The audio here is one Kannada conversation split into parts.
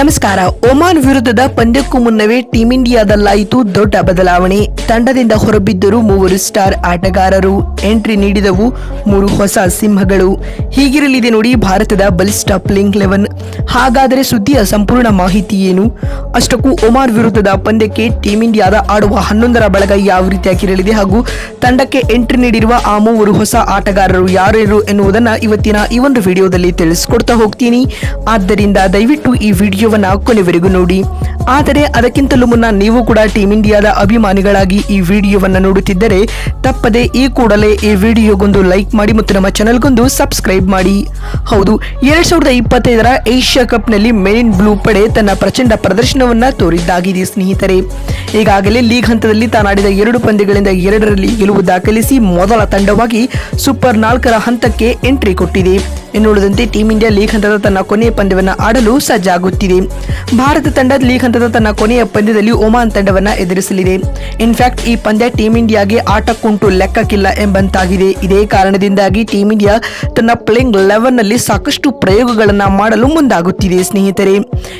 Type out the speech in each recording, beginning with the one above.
ನಮಸ್ಕಾರ. ಒಮಾನ್ ವಿರುದ್ಧದ ಪಂದ್ಯಕ್ಕೂ ಮುನ್ನವೇ ಟೀಂ ಇಂಡಿಯಾದಲ್ಲಾಯಿತು ದೊಡ್ಡ ಬದಲಾವಣೆ. ತಂಡದಿಂದ ಹೊರಬಿದ್ದರು ಮೂವರು ಸ್ಟಾರ್ ಆಟಗಾರರು ಎಂಟ್ರಿ ನೀಡಿದವು ಮೂರು ಹೊಸ ಸಿಂಹಗಳು. ಹೀಗಿರಲಿದೆ ನೋಡಿ ಭಾರತದ ಬಲಿಷ್ಠ ಪ್ಲೇಯಿಂಗ್ ಲೆವೆನ್. ಹಾಗಾದರೆ ಸುದ್ದಿಯ ಸಂಪೂರ್ಣ ಮಾಹಿತಿ ಏನು? ಅಷ್ಟಕ್ಕೂ ಒಮಾನ್ ವಿರುದ್ಧದ ಪಂದ್ಯಕ್ಕೆ ಟೀಂ ಇಂಡಿಯಾದ ಆಡುವ ಹನ್ನೊಂದರ ಬಳಗ ಯಾವ ರೀತಿಯಾಗಿರಲಿದೆ ಹಾಗೂ ತಂಡಕ್ಕೆ ಎಂಟ್ರಿ ನೀಡಿರುವ ಆ ಮೂವರು ಹೊಸ ಆಟಗಾರರು ಯಾರ್ಯಾರು ಎನ್ನುವುದನ್ನು ಇವತ್ತಿನ ಈ ಒಂದು ವಿಡಿಯೋದಲ್ಲಿ ತಿಳಿಸ್ಕೊಡ್ತಾ ಹೋಗ್ತೀನಿ. ಆದ್ದರಿಂದ ದಯವಿಟ್ಟು ಈ ವಿಡಿಯೋವನ್ನ ಕೊನೆವರೆಗೂ ನೋಡಿ. ಆದರೆ ಅದಕ್ಕಿಂತಲೂ ಮುನ್ನ ನೀವು ಕೂಡ ಟೀಂ ಇಂಡಿಯಾದ ಅಭಿಮಾನಿಗಳಾಗಿ ಈ ವಿಡಿಯೋವನ್ನ ನೋಡುತ್ತಿದ್ದರೆ ತಪ್ಪದೆ ಈ ಕೂಡಲೇ ಈ ವಿಡಿಯೋಗೊಂದು ಲೈಕ್ ಮಾಡಿ ಮತ್ತು ನಮ್ಮ ಚಾನೆಲ್ಗೊಂದು ಸಬ್ಸ್ಕ್ರೈಬ್ ಮಾಡಿ. ಹೌದು, ಎರಡ್ ಸಾವಿರದ ಇಪ್ಪತ್ತೈದರ ಏಷ್ಯಾ ಕಪ್ನಲ್ಲಿ ಮೇನ್ ಬ್ಲೂ ಪಡೆ ತನ್ನ ಪ್ರಚಂಡ ಪ್ರದರ್ಶನವನ್ನ ತೋರಿದ್ದಾಗಿದೆ ಸ್ನೇಹಿತರೆ. ಈಗಾಗಲೇ ಲೀಗ್ ಹಂತದಲ್ಲಿ ತಾನಾಡಿದ ಎರಡು ಪಂದ್ಯಗಳಿಂದ ಎರಡರಲ್ಲಿ ಗೆಲುವು ದಾಖಲಿಸಿ ಮೊದಲ ತಂಡವಾಗಿ ಸೂಪರ್ ನಾಲ್ಕರ ಹಂತಕ್ಕೆ ಎಂಟ್ರಿ ಕೊಟ್ಟಿದೆ. ಎನ್ನುವುದಂತೆ ಟೀಂ ಇಂಡಿಯಾ ಲೀಗ್ ಹಂತದ ತನ್ನ ಕೊನೆಯ ಪಂದ್ಯವನ್ನು ಆಡಲು ಸಜ್ಜಾಗುತ್ತಿದೆ. ಭಾರತ ತಂಡ ಲೀಗ್ ಹಂತದ ತನ್ನ ಕೊನೆಯ ಪಂದ್ಯದಲ್ಲಿ ಒಮಾನ್ ತಂಡವನ್ನು ಎದುರಿಸಲಿದೆ. ಇನ್ಫ್ಯಾಕ್ಟ್ ಈ ಪಂದ್ಯ ಟೀಂ ಇಂಡಿಯಾಗೆ ಆಟಕ್ಕುಂಟು ಲೆಕ್ಕಕ್ಕಿಲ್ಲ ಎಂಬಂತಾಗಿದೆ. ಇದೇ ಕಾರಣದಿಂದಾಗಿ ಟೀಂ ಇಂಡಿಯಾ ತನ್ನ ಪ್ಲೇಯಿಂಗ್ ಲೆವೆನ್ನಲ್ಲಿ ಸಾಕಷ್ಟು ಪ್ರಯೋಗಗಳನ್ನು ಮಾಡಲು ಮುಂದಾಗುತ್ತಿದೆ, ಸ್ನೇಹಿತರೆ.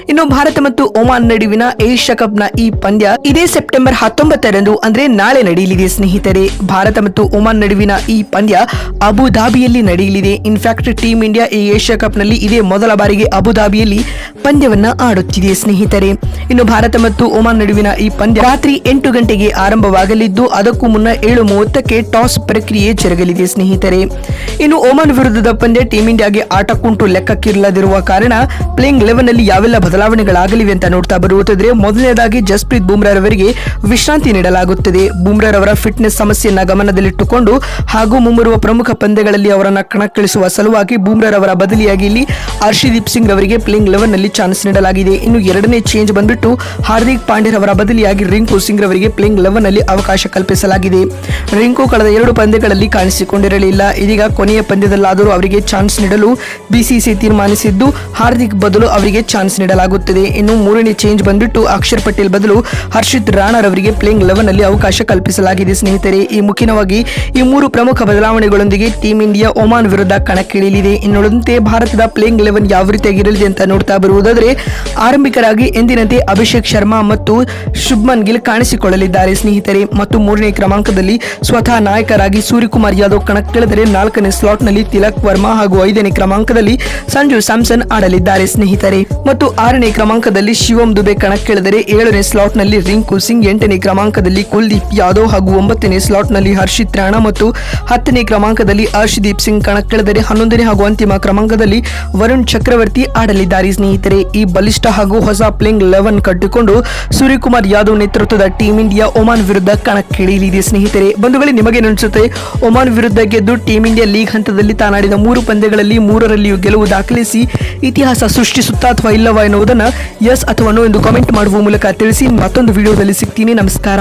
ಇನ್ನು ಭಾರತ ಮತ್ತು ಒಮಾನ್ ನಡುವಿನ ಏಷ್ಯಾ ಕಪ್ನ ಈ ಪಂದ್ಯ ಇದೇ ಸೆಪ್ಟೆಂಬರ್ ಹತ್ತೊಂಬತ್ತರಂದು ಅಂದ್ರೆ ನಾಳೆ ನಡೆಯಲಿದೆ, ಸ್ನೇಹಿತರೆ. ಭಾರತ ಮತ್ತು ಒಮಾನ್ ನಡುವಿನ ಈ ಪಂದ್ಯ ಅಬುಧಾಬಿಯಲ್ಲಿ ನಡೆಯಲಿದೆ. In fact team India Asia Asia ಕಪ್ನಲ್ಲಿ ಇದೇ ಮೊದಲ ಬಾರಿಗೆ ಅಬುಧಾಬಿಯಲ್ಲಿ ಪಂದ್ಯವನ್ನ ಆಡುತ್ತಿದೆ ಸ್ನೇಹಿತರೆ. ಇನ್ನು ಭಾರತ ಮತ್ತು ಒಮಾನ್ ನಡುವಿನ ಈ ಪಂದ್ಯ ರಾತ್ರಿ ಎಂಟು ಗಂಟೆಗೆ ಆರಂಭವಾಗಲಿದ್ದು, ಅದಕ್ಕೂ ಮುನ್ನ ಏಳು ಮೂವತ್ತಕ್ಕೆ ಟಾಸ್ ಪ್ರಕ್ರಿಯೆ ಜರುಗಲಿದೆ ಸ್ನೇಹಿತರೆ. ಇನ್ನು ಒಮಾನ್ ವಿರುದ್ಧದ ಪಂದ್ಯ ಟೀಂ ಇಂಡಿಯಾಗೆ ಕುಂಟು ಲೆಕ್ಕಕ್ಕಿರಲದಿರುವ ಕಾರಣ ಪ್ಲೇಯಿಂಗ್ ಲೆವೆನ್ನಲ್ಲಿ ಯಾವೆಲ್ಲ ಬದಲಾವಣೆಗಳಾಗಲಿವೆ ಅಂತ ನೋಡ್ತಾ ಬರುವುದಾದ್ರೆ, ಮೊದಲನೇದಾಗಿ ಜಸ್ಪ್ರೀತ್ ಬುಮ್ರಾರವರಿಗೆ ವಿಶ್ರಾಂತಿ ನೀಡಲಾಗುತ್ತದೆ. ಬುಮ್ರಾರವರ ಫಿಟ್ನೆಸ್ ಸಮಸ್ಯೆಯನ್ನ ಗಮನದಲ್ಲಿಟ್ಟುಕೊಂಡು ಹಾಗೂ ಮುಂಬರುವ ಪ್ರಮುಖ ಪಂದ್ಯಗಳಲ್ಲಿ ಅವರನ್ನ ಕಣಕ್ಕಿಳಿಸುವ ಸಲುವಾಗಿ ಬೂಮ್ರಾರವರ ಬದಲಿಯಾಗಿ ಇಲ್ಲಿ ಹರ್ಷದೀಪ್ ಸಿಂಗ್ ಅವರಿಗೆ ಪ್ಲೇಯಿಂಗ್ ಲೆವೆನ್ನಲ್ಲಿ ಚಾನ್ಸ್ ನೀಡಲಾಗಿದೆ. ಇನ್ನು ಎರಡನೇ ಚೇಂಜ್ ಬಂದ್ಬಿಟ್ಟು ಹಾರ್ದಿಕ್ ಪಾಂಡ್ಯರ್ ಅವರ ಬದಲಿಯಾಗಿ ರಿಂಕು ಸಿಂಗ್ ರವರಿಗೆ ಪ್ಲೇಯಿಂಗ್ ಲೆವೆನ್ನಲ್ಲಿ ಅವಕಾಶ ಕಲ್ಪಿಸಲಾಗಿದೆ. ರಿಂಕು ಕಳೆದ ಎರಡು ಪಂದ್ಯಗಳಲ್ಲಿ ಕಾಣಿಸಿಕೊಂಡಿರಲಿಲ್ಲ. ಇದೀಗ ಕೊನೆಯ ಪಂದ್ಯದಲ್ಲಾದರೂ ಅವರಿಗೆ ಚಾನ್ಸ್ ನೀಡಲು ಬಿಸಿಸಿ ತೀರ್ಮಾನಿಸಿದ್ದು, ಹಾರ್ದಿಕ್ ಬದಲು ಅವರಿಗೆ ಚಾನ್ಸ್ ನೀಡಲಾಗುತ್ತದೆ. ಇನ್ನು ಮೂರನೇ ಚೇಂಜ್ ಬಂದ್ಬಿಟ್ಟು ಅಕ್ಷರ್ ಪಟೇಲ್ ಬದಲು ಹರ್ಷಿತ್ ರಾಣಾರವರಿಗೆ ಪ್ಲೇಯಿಂಗ್ ಲೆವೆನ್ನಲ್ಲಿ ಅವಕಾಶ ಕಲ್ಪಿಸಲಾಗಿದೆ. ಸ್ನೇಹಿತರೆ, ಈ ಮುಖ್ಯವಾಗಿ ಈ ಮೂರು ಪ್ರಮುಖ ಬದಲಾವಣೆಗಳೊಂದಿಗೆ ಟೀಂ ಇಂಡಿಯಾ ಒಮಾನ್ ವಿರುದ್ಧ ಕಣಕ್ಕಿಳಿಯಲಿದೆ. ಇನ್ನುಳಿದಂತೆ ಭಾರತದ ಪ್ಲೇಯಿಂಗ್ ಲೆವೆನ್ ಯಾವ ರೀತಿಯಾಗಿರಲಿದೆ ಅಂತ ನೋಡ್ತಾ ಬರುವುದಾದ್ರೆ, ಆರಂಭಿಕರಾಗಿ ಎಂದಿನಂತೆ ಅಭಿಷೇಕ್ ಶರ್ಮಾ ಮತ್ತು ಶುಭ್ಮನ್ ಗಿಲ್ ಕಾಣಿಸಿಕೊಳ್ಳಲಿದ್ದಾರೆ. ಸ್ನೇಹಿತರೆ, ಮತ್ತು ಮೂರನೇ ಕ್ರಮಾಂಕದಲ್ಲಿ ಸ್ವತಃ ನಾಯಕರಾಗಿ ಸೂರ್ಯಕುಮಾರ್ ಯಾದವ್ ಕಣಕ್ಕಿಳಿದರೆ ನಾಲ್ಕನೇ ಸ್ಲಾಟ್ನಲ್ಲಿ ತಿಲಕ್ ವರ್ಮಾ ಹಾಗೂ ಐದನೇ ಕ್ರಮಾಂಕದಲ್ಲಿ ಸಂಜು ಸ್ಯಾಮ್ಸನ್ ಆಡಲಿದ್ದಾರೆ. ಸ್ನೇಹಿತರೆ, ಮತ್ತು ಆರನೇ ಕ್ರಮಾಂಕದಲ್ಲಿ ಶಿವಂ ದುಬೆ ಕಣಕ್ಕಿಳಿದರೆ ಏಳನೇ ಸ್ಲಾಟ್ನಲ್ಲಿ ರಿಂಕು ಸಿಂಗ್, ಎಂಟನೇ ಕ್ರಮಾಂಕದಲ್ಲಿ ಕುಲ್ದೀಪ್ ಯಾದವ್ ಹಾಗೂ ಒಂಬತ್ತನೇ ಸ್ಲಾಟ್ನಲ್ಲಿ ಹರ್ಷಿತ್ ರಾಣಾ ಮತ್ತು ಹತ್ತನೇ ಕ್ರಮಾಂಕದಲ್ಲಿ ಹರ್ಷದೀಪ್ ಸಿಂಗ್ ಕಣಕ್ಕಿಳಿದರೆ ಹನ್ನೊಂದನೇ ಹಾಗೂ ಅಂತಿಮ ಕ್ರಮಾಂಕದಲ್ಲಿ ವರುಣ್ ಚಕ್ರವರ್ತಿ ಆಡಲಿದ್ದಾರೆ. ಸ್ನೇಹಿತರೆ, ಈ ಬಲಿಷ್ಠ ಹಾಗೂ ಹೊಸ ಪ್ಲೇಯಿಂಗ್ ಲೆವೆನ್ ಕಟ್ಟಿಕೊಂಡು ಸೂರ್ಯಕುಮಾರ್ ಯಾದವ್ ನೇತೃತ್ವದ ಟೀಂ ಇಂಡಿಯಾ ಒಮಾನ್ ವಿರುದ್ಧ ಕಣಕ್ಕಿಳಿಯಲಿದೆ. ಸ್ನೇಹಿತರೆ, ಬಂಧುಗಳೇ, ನಿಮಗೆ ಅನಿಸುತ್ತೆ ಒಮಾನ್ ವಿರುದ್ಧ ಗೆದ್ದು ಟೀಂ ಇಂಡಿಯಾ ಲೀಗ್ ಹಂತದಲ್ಲಿ ತಾನಾಡಿದ ಮೂರು ಪಂದ್ಯಗಳಲ್ಲಿ ಮೂರರಲ್ಲಿಯೂ ಗೆಲುವು ದಾಖಲಿಸಿ ಇತಿಹಾಸ ಸೃಷ್ಟಿಸುತ್ತಾ ಅಥವಾ ಇಲ್ಲವಾ ಎನ್ನುವುದನ್ನು ಎಸ್ ಅಥವಾ ಎಂದು ಕಾಮೆಂಟ್ ಮಾಡುವ ಮೂಲಕ ತಿಳಿಸಿ. ಮತ್ತೊಂದು ವಿಡಿಯೋದಲ್ಲಿ ಸಿಗ್ತೀನಿ. ನಮಸ್ಕಾರ.